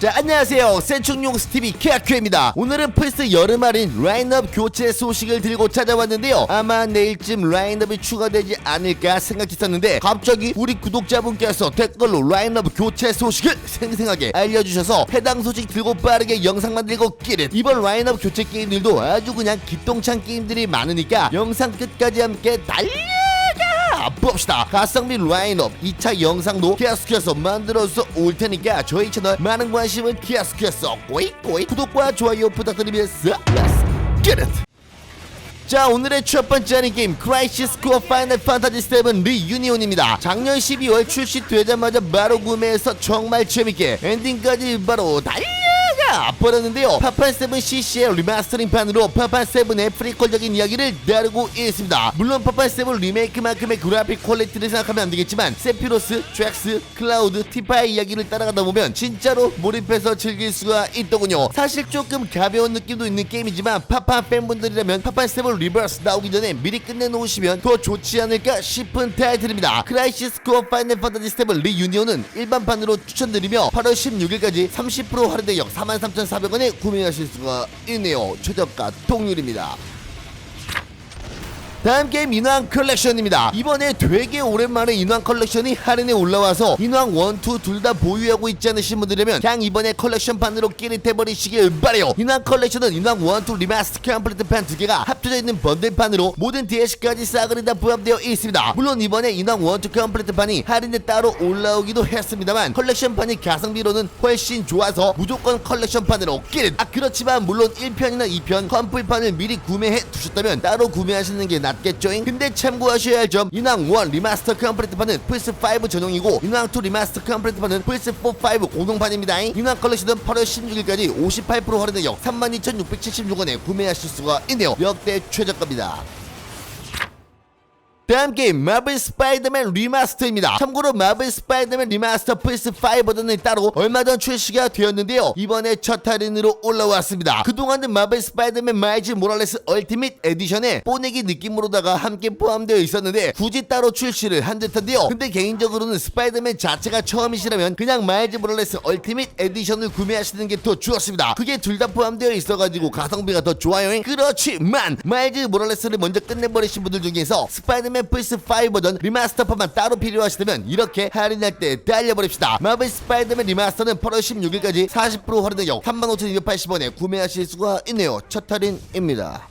자 안녕하세요. 센충용 스티비 케아큐입니다. 오늘은 플스 여름 할인 라인업 교체 소식을 들고 찾아왔는데요. 아마 내일쯤 라인업이 추가되지 않을까 생각했었는데 갑자기 우리 구독자분께서 댓글로 라인업 교체 소식을 생생하게 알려주셔서 해당 소식 들고 빠르게 영상 만들고 끼릿 이번 라인업 교체 게임들도 아주 그냥 기똥찬 게임들이 많으니까 영상 끝까지 함께 달려 봅시다. 가성비 라인업 2차 영상도 키아스키에서 만들어서 올 테니까 저희 채널 많은 관심을 키아스키에서 꼬이꼬이 구독과 좋아요 부탁드리면서 Let's get it! 자 오늘의 첫 번째 하는 게임 크라이시스 코어 파이널 판타지 7 리유니온입니다. 작년 12월 출시되자마자 바로 구매해서 정말 재밌게 엔딩까지 바로 달려가 버렸는데요. 파판7 CC의 리마스터링판으로 파판7의 프리퀄적인 이야기를 다루고 있습니다. 물론 파판7 리메이크만큼의 그래픽 퀄리티를 생각하면 안 되겠지만 세피로스, 잭스, 클라우드, 티파의 이야기를 따라가다 보면 진짜로 몰입해서 즐길 수가 있더군요. 사실 조금 가벼운 느낌도 있는 게임이지만 파판 팬분들이라면 파판7 리버스 나오기 전에 미리 끝내놓으시면 더 좋지 않을까 싶은 타이틀입니다. 크라이시스 코어 파이널 판타지 7 리유니온은 일반판으로 추천드리며 8월 16일까지 30% 할인대 역 43,400원에 구매하실 수가 있네요. 최저가 동률입니다 다음 게임 인왕 컬렉션입니다. 이번에 되게 오랜만에 인왕 컬렉션이 할인에 올라와서 인왕 1, 2 둘 다 보유하고 있지 않으신 분들이라면 그냥 이번에 컬렉션판으로 끼릿해버리시길 바래요. 인왕 컬렉션은 인왕 1, 2 리마스터 컴플리트 판 두 개가 합쳐져 있는 번들판으로 모든 DLC까지 싸그리 다 부합되어 있습니다. 물론 이번에 인왕 1, 2 컴플리트 판이 할인에 따로 올라오기도 했습니다만 컬렉션판이 가성비로는 훨씬 좋아서 무조건 컬렉션판으로 끼릿! 아 그렇지만 물론 1편이나 2편 컴플판을 미리 구매해 두셨다면 따로 구매하시는 게 낫겠죠잉? 근데 참고하셔야 할 점. 인왕 1 리마스터 컴플리트판은 플스5 전용이고 인왕 2 리마스터 컴플리트판은 플스4 5 공동판입니다 인왕 컬렉션은 8월 16일까지 58% 할인되역 32,676원에 구매하실 수가 있네요. 역대 최저가입니다 다음 게임 마블 스파이더맨 리마스터입니다. 참고로 마블 스파이더맨 리마스터 플스5 버전은 따로 얼마 전 출시가 되었는데요. 이번에 첫 할인으로 올라왔습니다. 그동안은 마블 스파이더맨 마이즈 모랄레스 얼티밋 에디션에 뽀내기 느낌으로다가 함께 포함되어 있었는데 굳이 따로 출시를 한 듯한데요. 근데 개인적으로는 스파이더맨 자체가 처음이시라면 그냥 마이즈 모랄레스 얼티밋 에디션을 구매하시는 게 더 좋았습니다. 그게 둘 다 포함되어 있어가지고 가성비가 더 좋아요. 그렇지만 마이즈 모랄레스를 먼저 끝내버리신 분들 중에서 스파이더맨 플스5 버전 리마스터판만 따로 필요하시다면 이렇게 할인할 때 달려버립시다. 마블 스파이더맨 리마스터는 8월 16일까지 40% 할인되역 35,280원에 구매하실 수가 있네요. 첫 할인입니다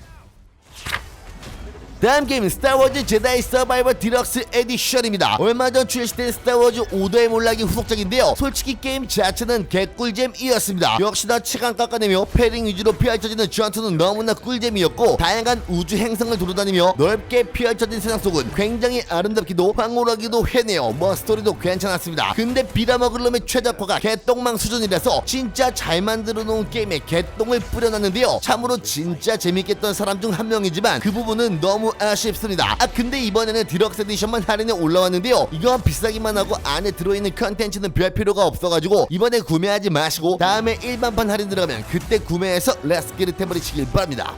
다음 게임은 스타워즈 제다이 서바이벌 디럭스 에디션입니다. 얼마 전 출시된 스타워즈 오더의 몰락이 후속작인데요. 솔직히 게임 자체는 개꿀잼이었습니다. 역시나 시간 깎아내며 패링 위주로 펼쳐지는 전투는 너무나 꿀잼이었고 다양한 우주 행성을 돌아다니며 넓게 펼쳐진 세상 속은 굉장히 아름답기도 황홀하기도 해네요. 뭐 스토리도 괜찮았습니다. 근데 빌어먹을 놈의 최적화가 개똥망 수준이라서 진짜 잘 만들어 놓은 게임에 개똥을 뿌려놨는데요. 참으로 진짜 재밌겠던 사람 중 한 명이지만 그 부분은 너무 아쉽습니다. 아 근데 이번에는 디럭스 에디션만 할인에 올라왔는데요. 이건 비싸기만 하고 안에 들어있는 컨텐츠는 별 필요가 없어가지고 이번에 구매하지 마시고 다음에 일반판 할인 들어가면 그때 구매해서 렛츠기를 해버리시길 바랍니다.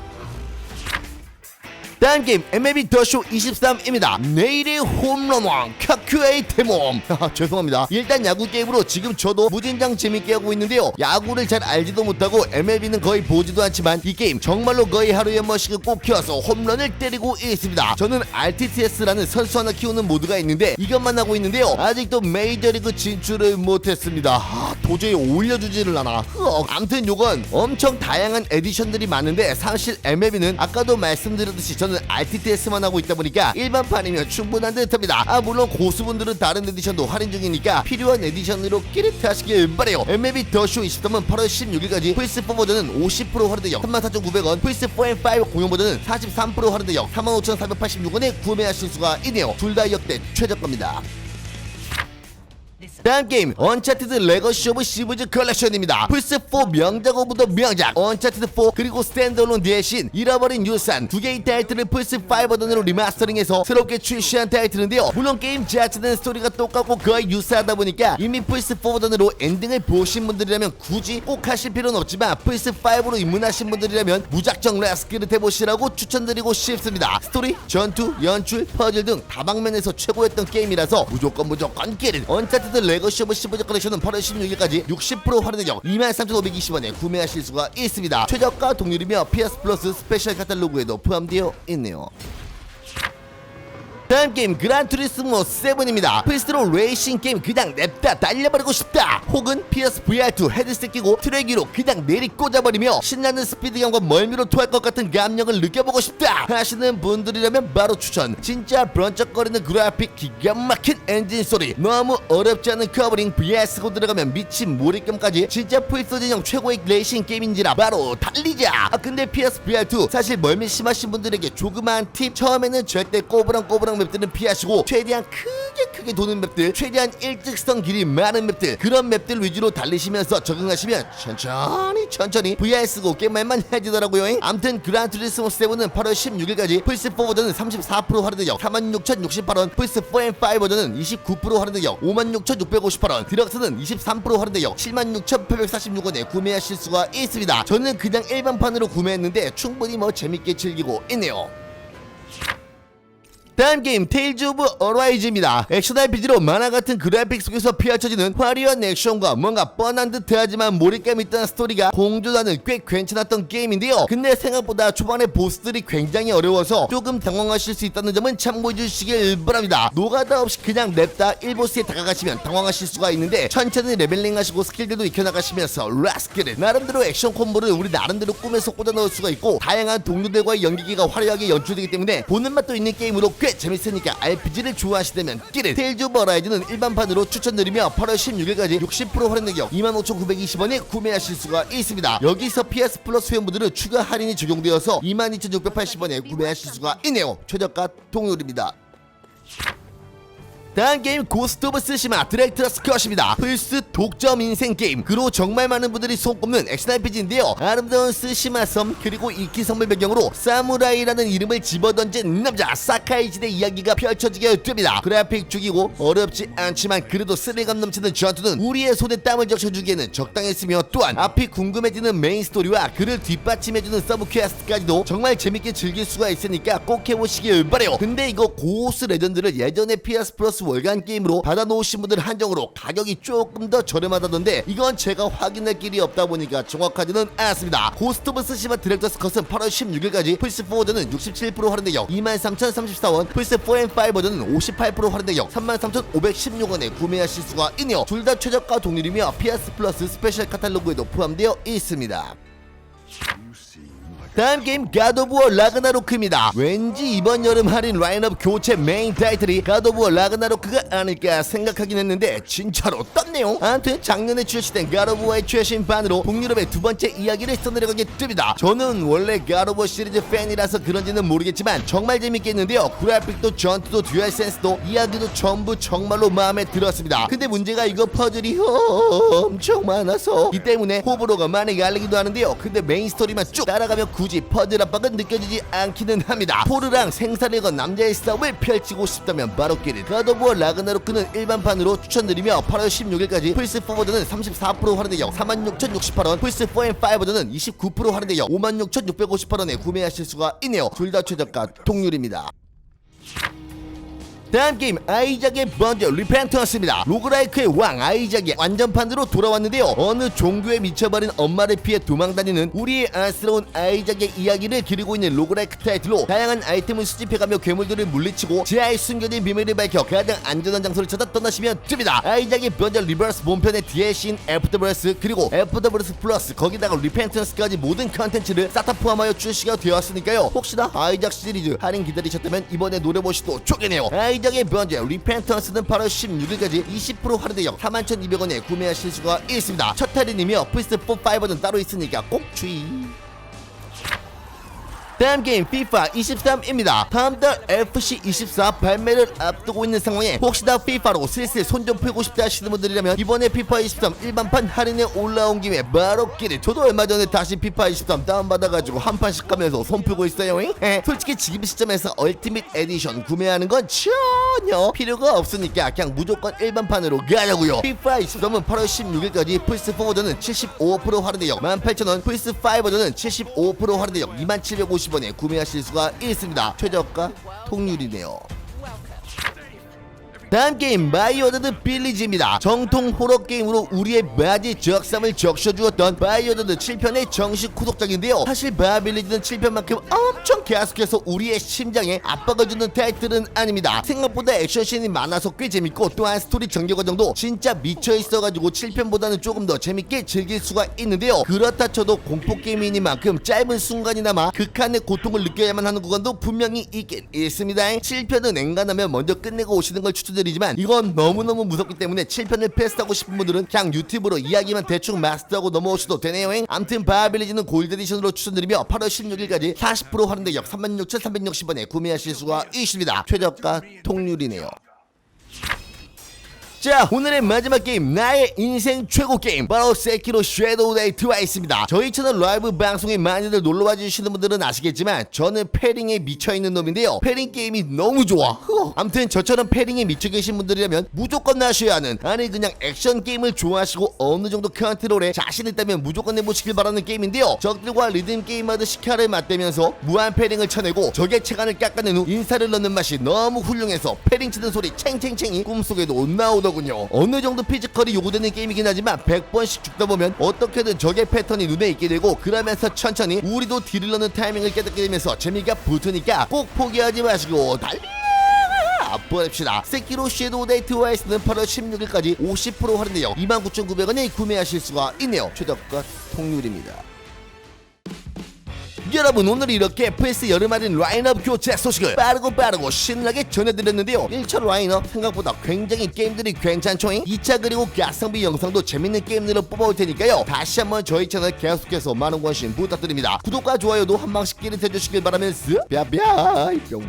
다음 게임 MLB 더쇼 23입니다. 내일의 홈런왕 켜큐에이 테몸. 죄송합니다. 일단 야구 게임으로 지금 저도 무진장 재밌게 하고 있는데요. 야구를 잘 알지도 못하고 MLB는 거의 보지도 않지만 이 게임 정말로 거의 하루에 한 번씩은 꼭 키워서 홈런을 때리고 있습니다. 저는 RTTS라는 선수 하나 키우는 모드가 있는데 이것만 하고 있는데요. 아직도 메이저리그 진출을 못했습니다. 아, 도저히 올려주지를 않아. 흐억. 암튼 요건 엄청 다양한 에디션들이 많은데 사실 MLB는 아까도 말씀드렸듯이 저는 RTTS만 하고 있다 보니까 일반판이면 충분한 듯합니다. 아 물론 고수분들은 다른 에디션도 할인 중이니까 필요한 에디션으로 끼릿 하시길 바래요. MLB 더쇼 23은 8월 16일까지 플스4 버전은 50% 할인되역 34,900원 플스4 앤5 공용 버전은 43% 할인되역 45,486원에 구매하실 수가 있네요. 둘 다 역대 최저가입니다. 다음 게임 언차티드 레거시 오브 시브즈 컬렉션입니다. 플스4 명작 오브 더 명작 언차티드 4 그리고 스탠드얼론 대신 잃어버린 유산 두 개의 타이틀을 플스5 버전으로 리마스터링해서 새롭게 출시한 타이틀인데요. 물론 게임 자체는 스토리가 똑같고 거의 유사하다 보니까 이미 플스4 버전으로 엔딩을 보신 분들이라면 굳이 꼭 하실 필요는 없지만 플스5로 입문하신 분들이라면 무작정 레스키를 해보시라고 추천드리고 싶습니다. 스토리, 전투, 연출, 퍼즐 등 다방면에서 최고였던 게임이라서 무조건 무조건 끼는 언차티드 레거시 오브 시브즈 컬렉션은 8월 16일까지 60% 할인가격 23,520원에 구매하실 수가 있습니다. 최저가 동률이며 PS 플러스 스페셜 카탈로그에도 포함되어 있네요. 다음 게임 그란투리스모 7입니다. 플스로 레이싱 게임 그냥 냅다 달려버리고 싶다. 혹은 PS VR2 헤드셋 끼고 트랙 위로 그냥 내리 꽂아버리며 신나는 스피드감과 멀미로 토할 것 같은 감력을 느껴보고 싶다 하시는 분들이라면 바로 추천. 진짜 번쩍거리는 그래픽 기가 막힌 엔진 소리. 너무 어렵지 않은 커버링 VS고 들어가면 미친 몰입감까지 진짜 플스 진영 최고의 레이싱 게임인지라 바로 달리자. 아 근데 PS VR2 사실 멀미 심하신 분들에게 조그마한 팁 처음에는 절대 꼬부랑꼬부랑 맵들은 피하시고 최대한 크게 크게 도는 맵들 최대한 일직선 길이 많은 맵들 그런 맵들 위주로 달리시면서 적응하시면 천천히 천천히 VR 쓰고 게임만 해지더라고요. 암튼 그란투리스모 7은 8월 16일까지 플스4 버전은 34% 할인가격 46,068원 플스4 앤5 버전은 29% 할인가격 56,658원 디럭스는 23% 할인가격 76,846원에 구매하실 수가 있습니다. 저는 그냥 일반판으로 구매했는데 충분히 뭐 재밌게 즐기고 있네요 다음 게임 테일즈 오브 어라이즈입니다. 액션 RPG로 만화 같은 그래픽 속에서 펼쳐지는 화려한 액션과 뭔가 뻔한 듯하지만 몰입감 있던 스토리가 공조하는 꽤 괜찮았던 게임인데요. 근데 생각보다 초반에 보스들이 굉장히 어려워서 조금 당황하실 수 있다는 점은 참고해 주시길 바랍니다. 노가다 없이 그냥 냅다 1보스에 다가가시면 당황하실 수가 있는데 천천히 레벨링 하시고 스킬들도 익혀나가시면서 라스킬을 나름대로 액션 콤보를 우리 나름대로 꿈에서 꽂아 넣을 수가 있고 다양한 동료들과의 연기기가 화려하게 연출되기 때문에 보는 맛도 있는 게임으로 꽤 재밌으니까 RPG를 좋아하시다면 끼를 테일즈 오브 어라이즈는 일반판으로 추천드리며 8월 16일까지 60% 할인 가격 25,920원에 구매하실 수가 있습니다. 여기서 PS 플러스 회원분들은 추가 할인이 적용되어서 22,680원에 구매하실 수가 있네요. 최저가 동률입니다. 다음 게임 고스트 오브 스시마 드렉트러스 컷입니다. 플스 독점 인생 게임. 그로 정말 많은 분들이 손꼽는 액션 RPG인데요. 아름다운 스시마 섬 그리고 이키 섬을 배경으로 사무라이라는 이름을 집어던진 남자 사카이지의 이야기가 펼쳐지게 됩니다. 그래픽 죽이고 어렵지 않지만 그래도 스릴감 넘치는 전투는 우리의 손에 땀을 적셔주기에는 적당했으며 또한 앞이 궁금해지는 메인 스토리와 그를 뒷받침해주는 서브 퀘스트까지도 정말 재밌게 즐길 수가 있으니까 꼭 해보시길 바래요. 근데 이거 고스 레전드를 예전에 PS 플러스 월간 게임으로 받아놓으신 분들 한정으로 가격이 조금 더 저렴하다던데 이건 제가 확인할 길이 없다 보니까 정확하지는 않았습니다. 고스트 오브 스시마 디렉터스 컷은 8월 16일까지 플스4 버전은 67% 할인가격 23,034원 플스4 앤5 버전은 58% 할인가격 33,516원에 구매하실 수가 있네요. 둘 다 최저가 동률이며 PS 플러스 스페셜 카탈로그에도 포함되어 있습니다 다음 게임 갓 오브 워 라그나로크입니다. 왠지 이번 여름 할인 라인업 교체 메인 타이틀이 갓 오브 워 라그나로크가 아닐까 생각하긴 했는데 진짜로 떴네요. 아무튼 작년에 출시된 갓 오브 워의 최신판으로 북유럽의 두 번째 이야기를 써내려가게 됩니다. 저는 원래 갓 오브 워 시리즈 팬이라서 그런지는 모르겠지만 정말 재밌겠는데요. 그래픽도 전투도 듀얼 센스도 이야기도 전부 정말로 마음에 들었습니다. 근데 문제가 이거 퍼즐이 엄청 많아서 이 때문에 호불호가 많이 갈리기도 하는데요. 근데 메인 스토리만 쭉 따라가면 굳이 퍼즐 압박은 느껴지지 않기는 합니다. 포르랑 생사를 건 남자의 싸움을 펼치고 싶다면 바로 끼를 가도부어 라그나로크는 일반판으로 추천드리며 8월 16일까지 플스4 버전은 34% 할인되어 46,068원 플스4 앤 5 버전은 29% 할인되어 56,650원에 구매하실 수가 있네요. 둘 다 최저가 동률입니다. 다음 게임 아이작의 번져 리펜턴스입니다. 로그라이크의 왕 아이작이 완전판으로 돌아왔는데요. 어느 종교에 미쳐버린 엄마를 피해 도망다니는 우리의 안쓰러운 아이작의 이야기를 기리고 있는 로그라이크 타이틀로 다양한 아이템을 수집해가며 괴물들을 물리치고 지하에 숨겨진 비밀을 밝혀 가장 안전한 장소를 찾아 떠나시면 됩니다. 아이작의 번져 리버스 본편의 DLC인 애프터버스 그리고 애프터버스 플러스 거기다가 리펜턴스까지 모든 컨텐츠를 싹다 포함하여 출시가 되었으니까요. 혹시나 아이작 시리즈 할인 기다리셨다면 이번에 노려보시도 좋겠네요. 아이 작의 번째 리펜턴스는 8월 16일까지 20% 할인되어 41,200원에 구매하실 수가 있습니다. 첫 할인이며 플스4 5는 따로 있으니까 꼭 주의 다음 게임 FIFA 23입니다. 다음 달 FC 24 발매를 앞두고 있는 상황에 혹시 나 FIFA로 슬슬 손 좀 풀고 싶다 하시는 분들이라면 이번에 FIFA 23 일반판 할인에 올라온 김에 바로 끼를 저도 얼마 전에 다시 FIFA 23 다운받아가지고 한 판씩 가면서 손 풀고 있어요. 에, 솔직히 지금 시점에서 얼티밋 에디션 구매하는 건 전혀 필요가 없으니까 그냥 무조건 일반판으로 가자고요. FIFA 23은 8월 16일까지 플스4 버전은 75% 할인되어 18,000원 플스5 버전은 75% 할인되어 2750원 50원에 구매하실 수가 있습니다. 최저가 통률이네요. 다음 게임 바이오더드 빌리지입니다. 정통 호러 게임으로 우리의 맞이 적삼을 적셔주었던 바이오더드 7편의 정식 후속작인데요. 사실 바빌리지는 7편만큼 엄청 계속해서 우리의 심장에 압박을 주는 타이틀은 아닙니다. 생각보다 액션씬이 많아서 꽤 재밌고 또한 스토리 전개 과정도 진짜 미쳐 있어가지고 7편보다는 조금 더 재밌게 즐길 수가 있는데요. 그렇다 쳐도 공포 게임이니만큼 짧은 순간이나마 극한의 고통을 느껴야만 하는 구간도 분명히 있긴 있습니다. 7편은 엔간하면 먼저 끝내고 오시는 걸 추천드 리지만 이건 너무너무 무섭기 때문에 7편을 패스하고 싶은 분들은 그냥 유튜브로 이야기만 대충 마스터하고 넘어오셔도 되네요 암튼 바빌리지는 골드 에디션으로 추천드리며 8월 16일까지 40% 할인대역 36,360원에 구매하실 수가 있습니다. 최저가 통률이네요 자 오늘의 마지막 게임 나의 인생 최고 게임 바로 세키로 섀도우 데이트와 있습니다. 저희 채널 라이브 방송에 많이들 놀러와 주시는 분들은 아시겠지만 저는 패링에 미쳐있는 놈인데요. 패링 게임이 너무 좋아. 흐. 암튼 저처럼 패링에 미쳐 계신 분들이라면 무조건 하셔야 하는 아니 그냥 액션 게임을 좋아하시고 어느 정도 컨트롤에 자신 있다면 무조건 해보시길 바라는 게임인데요. 적들과 리듬 게임하듯 시카를 맞대면서 무한 패링을 쳐내고 적의 체간을 깎아낸 후 인사를 넣는 맛이 너무 훌륭해서 패링 치는 소리 챙챙챙이 꿈속에도 나오 더군요. 어느 정도 피지컬이 요구되는 게임이긴 하지만 100번씩 죽다 보면 어떻게든 적의 패턴이 눈에 있게 되고 그러면서 천천히 우리도 딜을 넣는 타이밍을 깨닫게 되면서 재미가 붙으니까 꼭 포기하지 마시고 달려 보냅시다. 세키로 섀도우 데이트 와이스는 8월 16일까지 50% 할인되어 29,900원에 구매하실 수가 있네요. 최저가 통률입니다 여러분 오늘 이렇게 PS 여름 할인 라인업 교체 소식을 빠르고 빠르고 신나게 전해드렸는데요. 1차 라인업 생각보다 굉장히 게임들이 괜찮죠잉? 2차 그리고 가성비 영상도 재밌는 게임들을 뽑아올 테니까요. 다시 한번 저희 채널 계속해서 많은 관심 부탁드립니다. 구독과 좋아요도 한 방씩 끼리 해주시길 바라면서. 뼈뼈 뿅